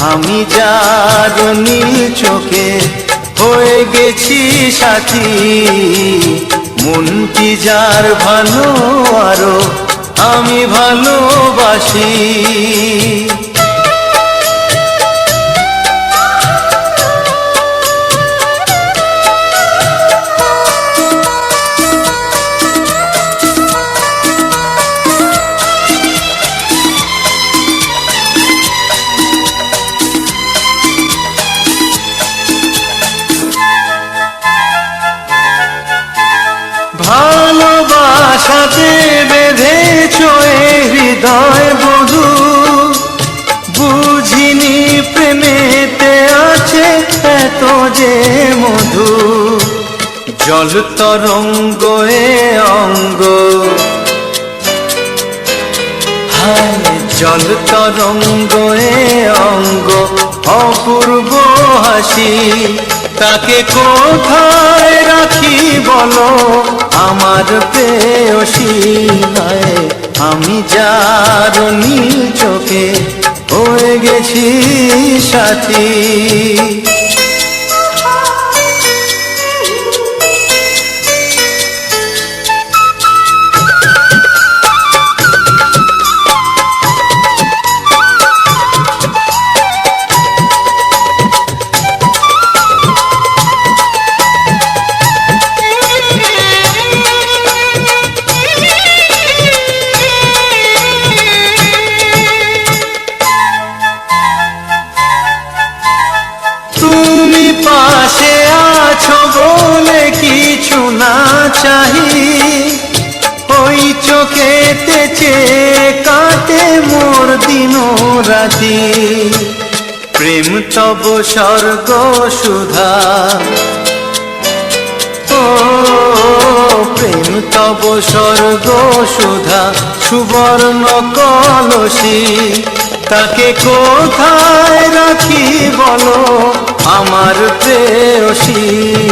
আমি যার নীল চোখে হয়ে গেছি সাথী। মনটি যার ভালো আরও আমি ভালোবাসি। মধু, জল তরঙ্গ এ অঙ্গ। হায়, জল তরঙ্গ এ অঙ্গ, অপূর্ব হাসি, তাকে কোথায় রাখি বলো? আমার প্রেয়সী হায় আমি যার নীল চোখে হয়ে গেছি সাথী। বলে কিছু না চাহি। ওই চোখেতে চেয়ে কাটে মোর দিন রাতি। প্রেম তব স্বর্গ সুধা। ও, প্রেম তব স্বর্গ সুধা, সুবর্ণ কলসী। তাকে কোথায় রাখি বলো? আমার প্রেয়সী।